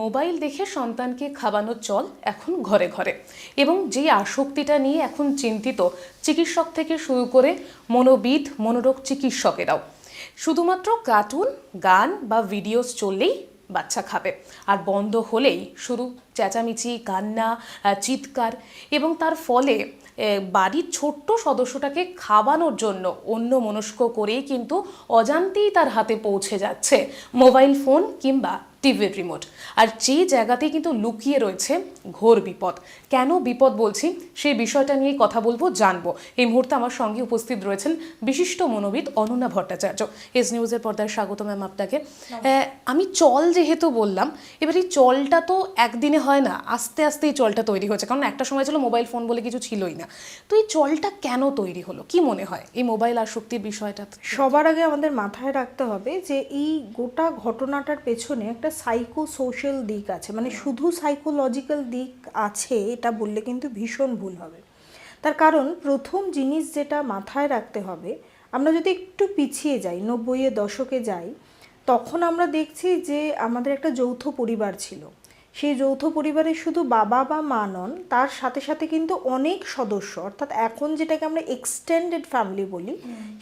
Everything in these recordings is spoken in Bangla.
মোবাইল দেখে সন্তানকে খাওয়ানোর চল এখন ঘরে ঘরে। এবং যেই আসক্তিটা নিয়ে এখন চিন্তিত, চিকিৎসক থেকে শুরু করে মনোবিদ, মনোরোগ চিকিৎসকেরাও। শুধুমাত্র কার্টুন, গান বা ভিডিওস চললেই বাচ্চা খাবে। আর বন্ধ হলেই শুরু চেঁচামেচি, কান্না চিৎকার এবং তার ফলে বাড়ির ছোট্ট সদস্যটাকে খাওয়ানোর জন্য অন্য মনস্ক করেই কিন্তু অজান্তেই তার হাতে পৌঁছে যাচ্ছে মোবাইল ফোন কিংবা টিভির রিমোট আর যে জায়গাতেই কিন্তু লুকিয়ে রয়েছে ঘোর বিপদ। কেন বিপদ বলছি? সেই বিষয়টা নিয়ে কথা বলব জানব। এই মুহূর্তে আমার সঙ্গে উপস্থিত রয়েছেন বিশিষ্ট মনোবিদ অনন্যা ভট্টাচার্য। এস নিউজের পর্দায় স্বাগত ম্যাম আপনাকে। আমি চল যেহেতু বললাম এবার এই চলটা তো একদিনে হয় না আস্তে আস্তে এই চলটা তৈরি হয়েছে। কারণ একটা সময় ছিল মোবাইল ফোন বলে কিছু ছিলই না। তো এই চলটা কেন তৈরি হলো? কি মনে হয় এই মোবাইল আসক্তির বিষয়টা সবার আগে আমাদের মাথায় রাখতে হবে যে এই গোটা ঘটনাটার পেছনে একটা সাইকো সোশ্যাল দিক আছে মানে শুধু সাইকোলজিক্যাল দিক আছে এটা বললে কিন্তু ভীষণ ভুল হবে। তার কারণ প্রথম জিনিস যেটা মাথায় রাখতে হবে আমরা যদি একটু পিছিয়ে যাই নব্বইয়ের দশকে যাই তখন আমরা দেখছি যে আমাদের একটা যৌথ পরিবার ছিল। সেই যৌথ পরিবারে শুধু বাবা বা মা নন তার সাথে সাথে কিন্তু অনেক সদস্য অর্থাৎ এখন যেটাকে আমরা এক্সটেন্ডেড ফ্যামিলি বলি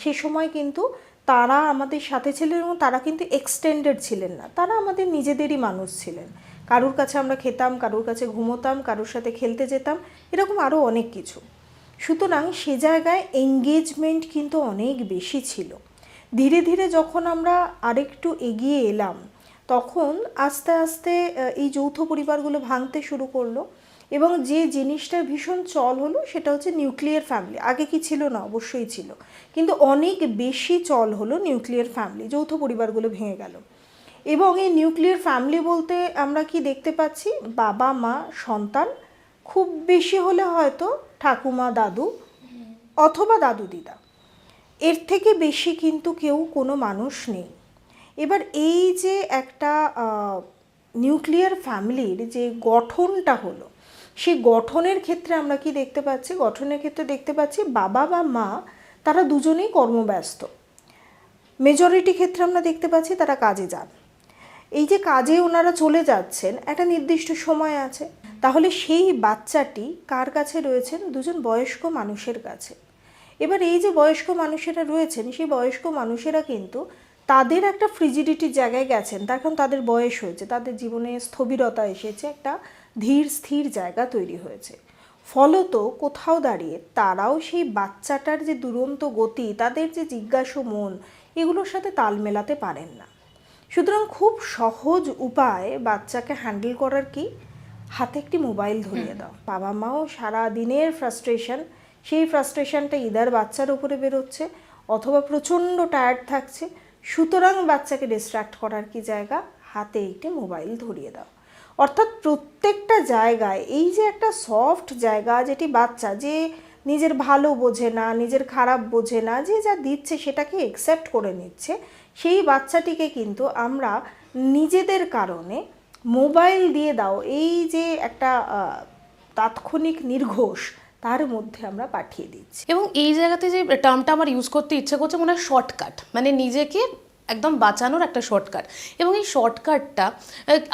সেই সময় কিন্তু তারা আমাদের সাথে ছিলেন এবং তারা কিন্তু এক্সটেন্ডেড ছিলেন না। তারা আমাদের নিজেদেরই মানুষ ছিলেন। কারুর কাছে আমরা খেতাম, কারুর কাছে ঘুমোতাম, কারুর সাথে খেলতে যেতাম, এরকম আরও অনেক কিছু। সুতরাং সে জায়গায় এঙ্গেজমেন্ট কিন্তু অনেক বেশি ছিল। ধীরে ধীরে যখন আমরা আরেকটু এগিয়ে এলাম, তখন আস্তে আস্তে এই যৌথ পরিবারগুলো ভাঙতে শুরু করল। এবং যে জিনিসটা ভীষণ চল হলো সেটা হচ্ছে নিউক্লিয়ার ফ্যামিলি। আগে কি ছিল না? অবশ্যই ছিল। কিন্তু অনেক বেশি চল হলো নিউক্লিয়ার ফ্যামিলি, যৌথ পরিবারগুলো ভেঙে গেল। এবং এই নিউক্লিয়ার ফ্যামিলি বলতে আমরা কি দেখতে পাচ্ছি? বাবা, মা, সন্তান, খুব বেশি হলে হয়তো ঠাকুমা, দাদু অথবা দাদু, দিদা। এর থেকে বেশি কিন্তু কেউ কোনো মানুষ নেই। এবার এই যে একটা নিউক্লিয়ার ফ্যামিলির যে গঠনটা হলো সেই গঠনের ক্ষেত্রে আমরা কি দেখতে পাচ্ছি? গঠনের ক্ষেত্রে দেখতে পাচ্ছি বাবা বা মা, তারা দুজনেই কর্মব্যস্ত। মেজরিটি ক্ষেত্রে আমরা দেখতে পাচ্ছি তারা কাজে যান। এই যে কাজে ওনারা চলে যাচ্ছেন, একটা নির্দিষ্ট সময় আছে। তাহলে সেই বাচ্চাটি কার কাছে রয়েছেন? দুজন বয়স্ক মানুষের কাছে। এবার এই যে বয়স্ক মানুষেরা রয়েছেন, সেই বয়স্ক মানুষেরা কিন্তু তাদের একটা ফ্রিজিডিটির জায়গায় গেছেন। তার কারণ তাদের বয়স হয়েছে, তাদের জীবনে স্থবিরতা এসেছে, একটা ধীর স্থির জায়গা তৈরি হয়েছে। ফলত কোথাও দাঁড়িয়ে তারাও সেই বাচ্চাটার যে দুরন্ত গতি, তাদের যে জিজ্ঞাসু মন, এগুলোর সাথে তাল মেলাতে পারেন না। সুতরাং খুব সহজ উপায় বাচ্চাকে হ্যান্ডেল করার কি? হাতে একটি মোবাইল ধরিয়ে দাও। বাবা মাও সারা দিনের ফ্রাস্ট্রেশন, সেই ফ্রাস্ট্রেশনটা ইদার বাচ্চার উপরে বেরোচ্ছে অথবা প্রচণ্ড টায়ার্ড থাকছে। সুতরাং বাচ্চাকে ডিস্ট্র্যাক্ট করার কি জায়গা? হাতে একটি মোবাইল ধরিয়ে দাও। অর্থাৎ প্রত্যেকটা জায়গায়, এই যে একটা সফট জায়গা যেটি বাচ্চা যে নিজের ভালো বোঝে না, নিজের খারাপ বোঝে না, যে যা দিচ্ছে সেটাকে একসেপ্ট করে নিচ্ছে, সেই বাচ্চাটিকে কিন্তু আমরা নিজেদের কারণে মোবাইল দিয়ে দাও, এই যে একটা তাৎক্ষণিক নির্ঘোষ, তার মধ্যে আমরা পাঠিয়ে দিচ্ছি। এবং এই জায়গাতে যে টার্মটা আমার ইউজ করতে ইচ্ছে করছে মনে হয় শর্টকাট মানে নিজেকে একদম বাঁচানোর একটা শর্টকাট এবং এই শর্টকাটটা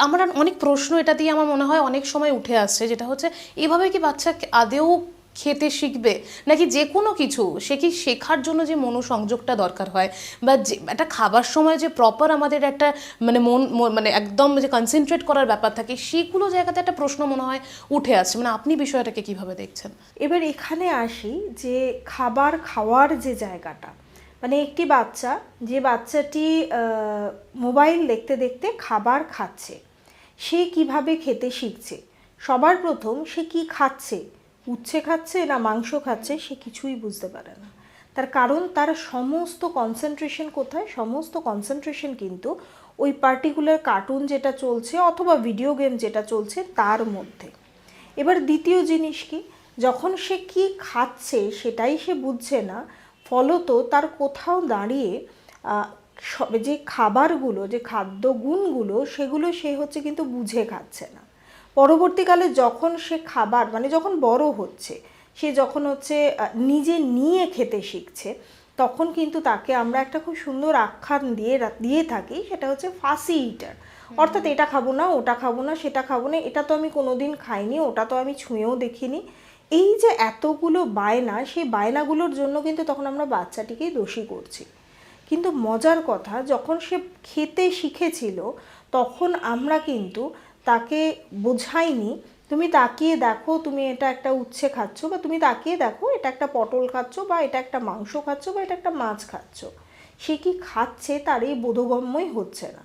আমার অনেক প্রশ্ন এটা দিয়ে আমার মনে হয় অনেক সময় উঠে আসছে, যেটা হচ্ছে, এভাবে কি বাচ্চা আদেও খেতে শিখবে? নাকি যে কোনো কিছু, সে কি শেখার জন্য যে মনোসংযোগটা দরকার হয়? বা যে, একটা খাবার সময় যে প্রপার আমাদের একটা মানে মন মানে একদম যে কনসেন্ট্রেট করার ব্যাপার থাকে, সেগুলো জায়গাতে একটা প্রশ্ন মনে হয় উঠে আসছে। মানে আপনি বিষয়টাকে কীভাবে দেখছেন? এবার এখানে আসি যে খাবার খাওয়ার যে জায়গাটা মানে একটি বাচ্চা যে বাচ্চাটি মোবাইল দেখতে দেখতে খাবার খাচ্ছে। সে কীভাবে খেতে শিখছে? সবার প্রথম সে কি খাচ্ছে? উচ্ছে খাচ্ছে না মাংস খাচ্ছে সে কিছুই বুঝতে পারে না। তার কারণ তার সমস্ত কনসেন্ট্রেশন কোথায়? সমস্ত কনসেন্ট্রেশন কিন্তু ওই পার্টিকুলার কার্টুন যেটা চলছে অথবা ভিডিও গেম যেটা চলছে তার মধ্যে। এবার দ্বিতীয় জিনিস কি? যখন সে কি খাচ্ছে সেটাই সে বুঝছে না ফলত তার কোথাও দাঁড়িয়ে যে খাবারগুলো যে খাদ্য গুণগুলো সেগুলো সে হচ্ছে কিন্তু বুঝে খাচ্ছে না। পরবর্তীকালে যখন সে খাবার মানে যখন বড় হচ্ছে সে যখন হচ্ছে নিজে নিয়ে খেতে শিখছে তখন কিন্তু তাকে আমরা একটা খুব সুন্দর আখ্যান দিয়ে দিয়ে থাকি সেটা হচ্ছে ফাঁসি ইটার। অর্থাৎ এটা খাব না ওটা খাব না সেটা খাব না এটা তো আমি কোনোদিন খাইনি ওটা তো আমি ছুঁয়েও দেখিনি এই যে এতগুলো বায়না, সেই বায়নাগুলোর জন্য কিন্তু তখন আমরা বাচ্চাটিকেই দোষী করছি। কিন্তু মজার কথা, যখন সে খেতে শিখেছিল, তখন আমরা কিন্তু তাকে বোঝাইনি, তুমি তাকিয়ে দেখো, তুমি এটা একটা উচ্ছে খাচ্ছ, বা তুমি তাকিয়ে দেখো, এটা একটা পটল খাচ্ছ, বা এটা একটা মাংস খাচ্ছ, বা এটা একটা মাছ খাচ্ছ। সে কি খাচ্ছে তার এই বোধগম্যই হচ্ছে না।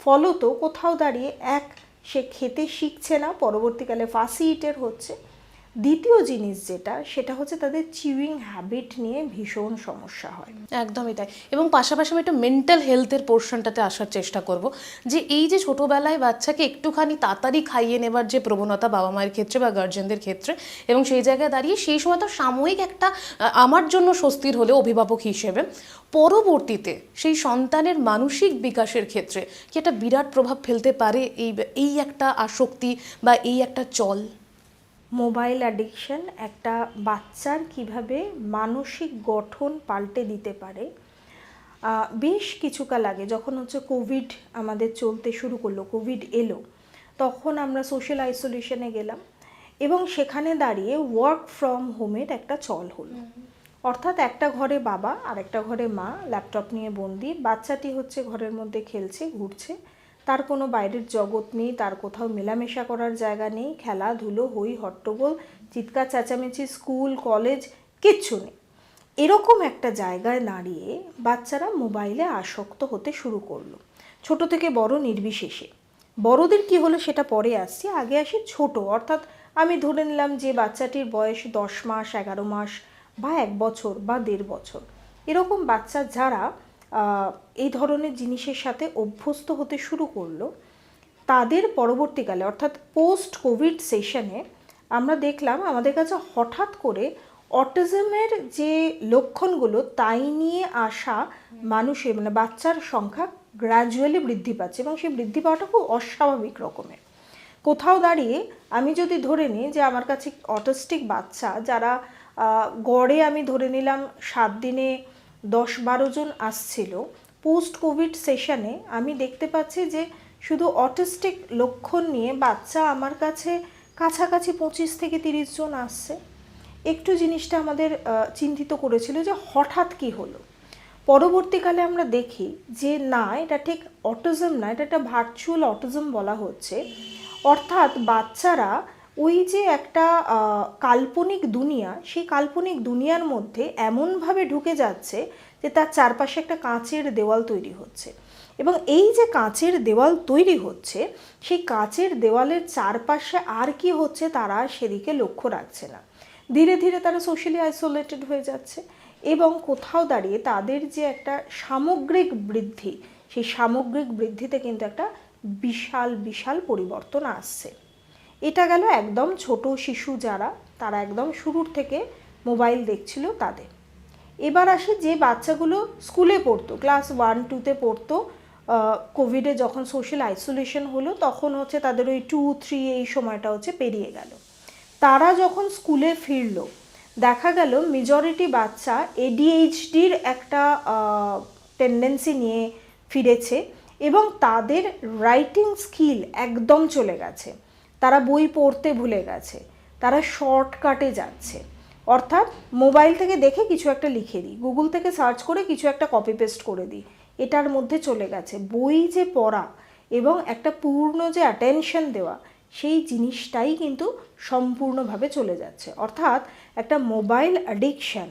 ফলত কোথাও দাঁড়িয়ে এক, সে খেতে শিখছে না, পরবর্তীকালে ফাঁসি ইটের হচ্ছে। দ্বিতীয় জিনিস যেটা, সেটা হচ্ছে তাদের চিউইং হ্যাবিট নিয়ে ভীষণ সমস্যা হয়। একদমই তাই। এবং পাশাপাশি আমি একটু মেন্টাল হেলথের পোর্শনটাতে আসার চেষ্টা করব। যে এই যে ছোটোবেলায় বাচ্চাকে একটুখানি তাড়াতাড়ি খাইয়ে নেবার যে প্রবণতা বাবা মায়ের ক্ষেত্রে বা গার্জেনদের ক্ষেত্রে এবং সেই জায়গায় দাঁড়িয়ে সেই সময় তো সাময়িক একটা আমার জন্য স্বস্তির হলে অভিভাবক হিসেবে পরবর্তীতে সেই সন্তানের মানসিক বিকাশের ক্ষেত্রে কি একটা বিরাট প্রভাব ফেলতে পারে এই এই একটা আসক্তি বা এই একটা চল? মোবাইল অ্যাডিকশন একটা বাচ্চার কীভাবে মানসিক গঠন পাল্টে দিতে পারে। বেশ কিছুকাল আগে যখন হচ্ছে কোভিড আমাদের চলতে শুরু করল কোভিড এলো তখন আমরা সোশ্যাল আইসোলেশনে গেলাম এবং সেখানে দাঁড়িয়ে ওয়ার্ক ফ্রম হোমের একটা চল হলো। অর্থাৎ একটা ঘরে বাবা আর একটা ঘরে মা ল্যাপটপ নিয়ে বন্দি বাচ্চাটি হচ্ছে ঘরের মধ্যে খেলছে ঘুরছে তার কোনো বাইরের জগৎ নেই, তার কোথাও মেলামেশা করার জায়গা নেই, খেলাধুলো, হই হট্টগোল, চিৎকার, চেঁচামেচি, স্কুল, কলেজ, কিচ্ছু নেই। এরকম একটা জায়গায় দাঁড়িয়ে বাচ্চারা মোবাইলে আসক্ত হতে শুরু করল, ছোট থেকে বড় নির্বিশেষে। বড়দের কি হলো সেটা পরে আসছি, আগে আসি ছোট, অর্থাৎ আমি ধরে নিলাম যে বাচ্চাটির বয়স দশ মাস, এগারো মাস বা এক বছর বা দেড় বছর। এরকম বাচ্চা যারা এই ধরনের জিনিসের সাথে অভ্যস্ত হতে শুরু করল। তাদের পরবর্তীকালে, অর্থাৎ পোস্ট কোভিড সেশনে আমরা দেখলাম আমাদের কাছে হঠাৎ করে অটিজমের যে লক্ষণগুলো, তাই নিয়ে আসা মানুষের মানে বাচ্চার সংখ্যা গ্র্যাজুয়ালি বৃদ্ধি পাচ্ছে এবং সেই বৃদ্ধি পাওয়াটা খুব অস্বাভাবিক রকমের। কোথাও দাঁড়িয়ে আমি যদি ধরে নিই যে আমার কাছে অটিস্টিক বাচ্চা, যারা গড়ে আমি ধরে নিলাম সাত দিনে দশ বারো জন আসছিল। পোস্ট কোভিড সেশনে আমি দেখতে পাচ্ছি যে শুধু অটিস্টিক লক্ষণ নিয়ে বাচ্চা আমার কাছে কাছাকাছি পঁচিশ থেকে তিরিশ জন আসছে। একটু জিনিসটা আমাদের চিন্তিত করেছিল যে হঠাৎ কি হলো। পরবর্তীকালে আমরা দেখি যে না, এটা ঠিক অটিজম না, এটা একটা ভার্চুয়াল অটিজম বলা হচ্ছে। অর্থাৎ বাচ্চারা ওই যে একটা কাল্পনিক দুনিয়া, সেই কাল্পনিক দুনিয়ার মধ্যে এমনভাবে ঢুকে যাচ্ছে যে তার চারপাশে একটা কাঁচের দেওয়াল তৈরি হচ্ছে। এবং এই যে কাঁচের দেওয়াল তৈরি হচ্ছে, সেই কাঁচের দেওয়ালের চারপাশে আর কি হচ্ছে তারা সেদিকে লক্ষ্য রাখছে না। ধীরে ধীরে তারা সোশ্যালি আইসোলেটেড হয়ে যাচ্ছে এবং কোথাও দাঁড়িয়ে তাদের যে একটা সামগ্রিক বৃদ্ধি, সেই সামগ্রিক বৃদ্ধিতে কিন্তু একটা বিশাল বিশাল পরিবর্তন আসছে। এটা গেল একদম ছোট শিশু যারা, তারা একদম শুরুর থেকে মোবাইল দেখছিল তাদের। এবার আসে যে বাচ্চাগুলো স্কুলে পড়তো, ক্লাস ওয়ান টুতে পড়তো কোভিডে যখন সোশ্যাল আইসোলেশন হলো, তখন হচ্ছে তাদের ওই টু থ্রি এই সময়টা হচ্ছে পেরিয়ে গেল। তারা যখন স্কুলে ফিরলো, দেখা গেল মেজরিটি বাচ্চা এডিএইচডির একটা টেন্ডেন্সি নিয়ে ফিরেছে এবং তাদের রাইটিং স্কিল একদম চলে গেছে। তারা বই পড়তে ভুলে গেছে, তারা শর্টকাটে যাচ্ছে। অর্থাৎ মোবাইল থেকে দেখে কিছু একটা লিখে দিই, গুগল থেকে সার্চ করে কিছু একটা কপি পেস্ট করে দিই, এটার মধ্যে চলে গেছে। বই যে পড়া এবং একটা পূর্ণ যে অ্যাটেনশন দেওয়া, সেই জিনিসটাই কিন্তু সম্পূর্ণভাবে চলে যাচ্ছে। অর্থাৎ একটা মোবাইল অ্যাডিকশন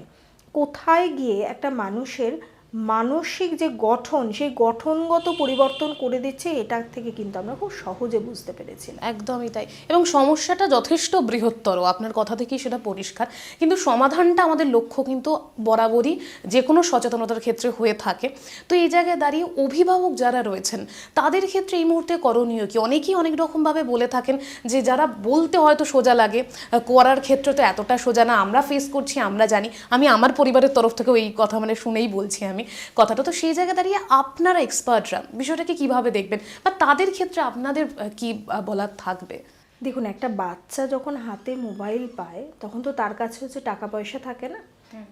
কোথায় গিয়ে একটা মানুষের মানসিক যে গঠন, সেই গঠনগত পরিবর্তন করে দিচ্ছে, এটা থেকে কিন্তু আমরা খুব সহজে বুঝতে পেরেছিলাম। একদমই তাই। এবং সমস্যাটা যথেষ্ট বৃহত্তর, আপনার কথা থেকেই সেটা পরিষ্কার। কিন্তু সমাধানটা আমাদের লক্ষ্য কিন্তু বরাবরই যে কোনো সচেতনতার ক্ষেত্রে হয়ে থাকে। তো এই জায়গায় দাঁড়িয়ে অভিভাবক যারা রয়েছেন, তাদের ক্ষেত্রে এই মুহূর্তে করণীয় কি? অনেকেই অনেক রকমভাবে বলে থাকেন যে, যারা বলতে হয়তো সোজা লাগে, করার ক্ষেত্রে তো এতটা সোজা না, আমরা ফেস করছি, আমরা জানি। আমি আমার পরিবারের তরফ থেকেও এই কথা মানে শুনেই বলছি আমি। কথাটা তো সেই জায়গায় দাঁড়িয়ে আপনারা এক্সপার্টরা বিষয়টাকে কীভাবে দেখবেন বা তাদের ক্ষেত্রে আপনাদের কি বলার থাকবে? দেখুন একটা বাচ্চা যখন হাতে মোবাইল পায় তখন তো তার কাছে হচ্ছে টাকা পয়সা থাকে না।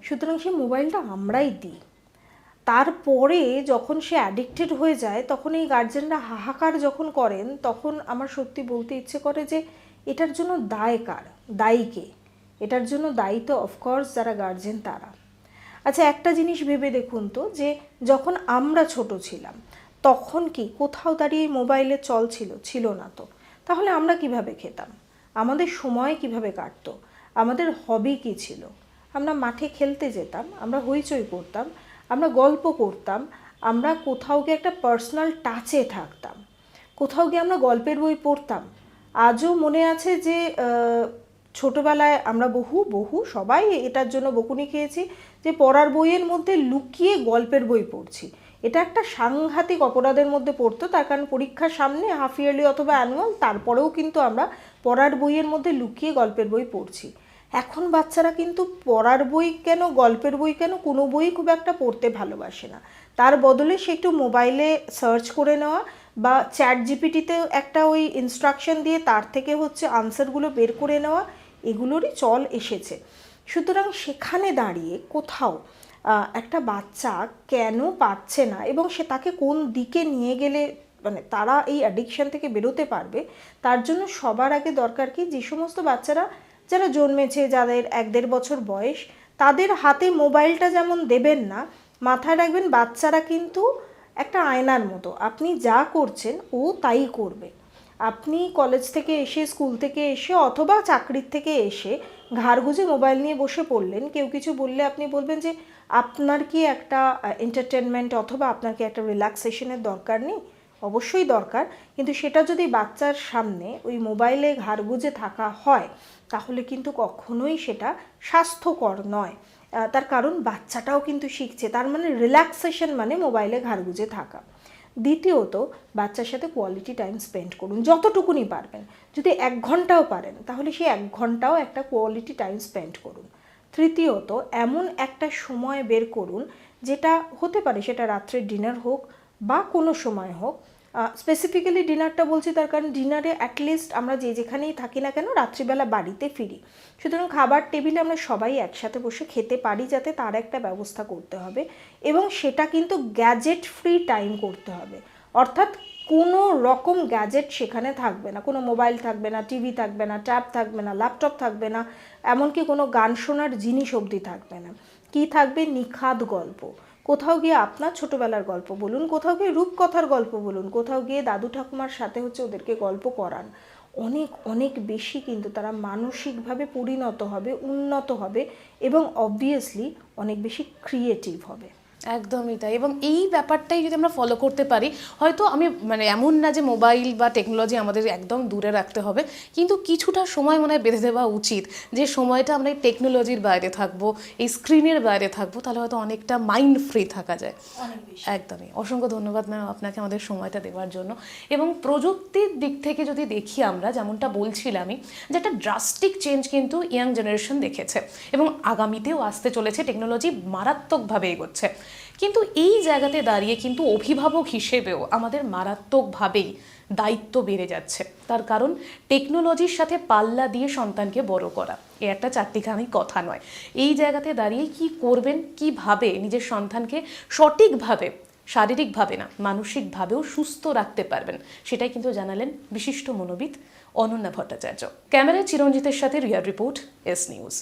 সুতরাং সে মোবাইলটা আমরাই দিই। তারপরে যখন সে অ্যাডিক্টেড হয়ে যায় তখন এই গার্জেনরা হাহাকার যখন করেন তখন আমার সত্যি বলতে ইচ্ছে করে যে এটার জন্য দায় কার দায়ী কে এটার জন্য দায়ী তো অফকোর্স যারা গার্জেন তারা। আচ্ছা একটা জিনিস ভেবে দেখুন তো, যে যখন আমরা ছোট ছিলাম, তখন কি কোথাও দাঁড়িয়ে মোবাইলে চল ছিল ছিল না তো? তাহলে আমরা কীভাবে খেতাম? আমাদের সময় কীভাবে কাটতো? আমাদের হবি কী ছিল? আমরা মাঠে খেলতে যেতাম, আমরা হইচই করতাম, আমরা গল্প করতাম, আমরা কোথাও গিয়ে একটা পার্সোনাল টাচে থাকতাম। কোথাও গিয়ে আমরা গল্পের বই পড়তাম। আজও মনে আছে যে ছোটবেলায় আমরা বহু বহু, সবাই এটার জন্য বকুনি খেয়েছি যে পড়ার বইয়ের মধ্যে লুকিয়ে গল্পের বই পড়ছি। এটা একটা সাংঘাতিক অপরাধের মধ্যে পড়তো, তার কারণ পরীক্ষার সামনে হাফ ইয়ারলি অথবা অ্যানুয়াল তারপরেও কিন্তু আমরা পড়ার বইয়ের মধ্যে লুকিয়ে গল্পের বই পড়ছি। এখন বাচ্চারা কিন্তু পড়ার বই কেন, গল্পের বই কেন, কোনো বই খুব একটা পড়তে ভালোবাসে না। তার বদলে সে একটু মোবাইলে সার্চ করে নেওয়া বা চ্যাট জিপিটিতে একটা ওই ইনস্ট্রাকশন দিয়ে তার থেকে হচ্ছে আনসারগুলো বের করে নেওয়া এগুলোরই চল এসেছে। সুতরাং সেখানে দাঁড়িয়ে কোথাও একটা বাচ্চা কেন পারছে না এবং সে তাকে কোন দিকে নিয়ে গেলে মানে তারা এই অ্যাডিকশন থেকে বেরোতে পারবে, তার জন্য সবার আগে দরকার কি? যে সমস্ত বাচ্চারা যারা জন্মেছে, যাদের এক দেড় বছর বয়স, তাদের হাতে মোবাইলটা যেমন দেবেন না, মাথায় রাখবেন বাচ্চারা কিন্তু একটা আয়নার মতো। আপনি যা করছেন ও তাই করবে। আপনি কলেজ থেকে এসে স্কুল থেকে এসে অথবা চাকরির থেকে এসে ঘাড় গুজে মোবাইল নিয়ে বসে পড়লেন, কেউ কিছু বললে আপনি বলবেন যে, আপনার কি একটা এন্টারটেনমেন্ট অথবা আপনার কি একটা রিল্যাক্সেশনের দরকার নেই? অবশ্যই দরকার, কিন্তু সেটা যদি বাচ্চার সামনে ওই মোবাইলে ঘাড় গুজে থাকা হয়, তাহলে কিন্তু কখনোই সেটা স্বাস্থ্যকর নয়। তার কারণ বাচ্চাটাও কিন্তু শিখছে, তার মানে রিল্যাক্সেশন মানে মোবাইলে ঘাড় গুজে থাকা। দ্বিতীয়ত, বাচ্চার সাথে কোয়ালিটি টাইম স্পেন্ড করুন, যতটুকুনি পারবেন। যদি এক ঘন্টাও পারেন, তাহলে সেই এক ঘন্টাও একটা কোয়ালিটি টাইম স্পেন্ড করুন। তৃতীয়ত, এমন একটা সময় বের করুন, যেটা হতে পারে সেটা রাত্রের ডিনার হোক বা কোনো সময় হোক স্পেসিফিক্যালি ডিনারটা বলছি তার কারণ ডিনারে অ্যাটলিস্ট আমরা যে যেখানেই থাকি না কেন রাত্রিবেলা বাড়িতে ফিরি। সুতরাং খাবার টেবিলে আমরা সবাই একসাথে বসে খেতে পারি যাতে তার একটা ব্যবস্থা করতে হবে এবং সেটা কিন্তু গ্যাজেট ফ্রি টাইম করতে হবে। অর্থাৎ কোনো রকম গ্যাজেট সেখানে থাকবে না। কোনো মোবাইল থাকবে না টিভি থাকবে না ট্যাব থাকবে না ল্যাপটপ থাকবে না, এমনকি কোনো গান শোনার জিনিস অবধি থাকবে না। কি থাকবে? নিখাদ গল্প। কোথাও গিয়ে আপনার ছোটবেলার গল্প বলুন, কোথাও গিয়ে রূপকথার গল্প বলুন, কোথাও গিয়ে দাদু ঠাকুমার সাথে হচ্ছে ওদেরকে গল্প করান। অনেক অনেক বেশি কিন্তু তারা মানসিকভাবে পরিণত হবে, উন্নত হবে এবং অবভিয়াসলি অনেক বেশি ক্রিয়েটিভ হবে। একদমই তাই। এবং এই ব্যাপারটাই যদি আমরা ফলো করতে পারি হয়তো আমি মানে এমন না যে মোবাইল বা টেকনোলজি আমাদের একদম দূরে রাখতে হবে কিন্তু কিছুটা সময় মনে হয় বেঁধে দেওয়া উচিত। যে সময়টা আমরা এই টেকনোলজির বাইরে থাকব এই স্ক্রিনের বাইরে থাকব তাহলে হয়তো অনেকটা মাইন্ড ফ্রি থাকা যায়। একদমই। অসংখ্য ধন্যবাদ ম্যাম আপনাকে আমাদের সময়টা দেওয়ার জন্য। এবং প্রযুক্তির দিক থেকে যদি দেখি আমরা যেমনটা বলছিলামই যে একটা ড্রাস্টিক চেঞ্জ কিন্তু ইয়াং জেনারেশন দেখেছে। এবং আগামীতেও আসতে চলেছে। টেকনোলজি মারাত্মকভাবে এগোচ্ছে। কিন্তু এই জায়গাতে দাঁড়িয়ে কিন্তু অভিভাবক হিসেবেও আমাদের মারাত্মকভাবেই দায়িত্ব বেড়ে যাচ্ছে। তার কারণ টেকনোলজির সাথে পাল্লা দিয়ে সন্তানকে বড় করা। এ একটা চারটিখানি কথা নয়। এই জায়গাতে দাঁড়িয়ে কি করবেন কীভাবে নিজের সন্তানকে সঠিকভাবে, শারীরিকভাবে না, মানসিকভাবেও সুস্থ রাখতে পারবেন, সেটাই কিন্তু জানালেন বিশিষ্ট মনোবিদ অনন্যা ভট্টাচার্য। ক্যামেরায় চিরঞ্জিতের সাথে রিয়ার রিপোর্ট, এস নিউজ।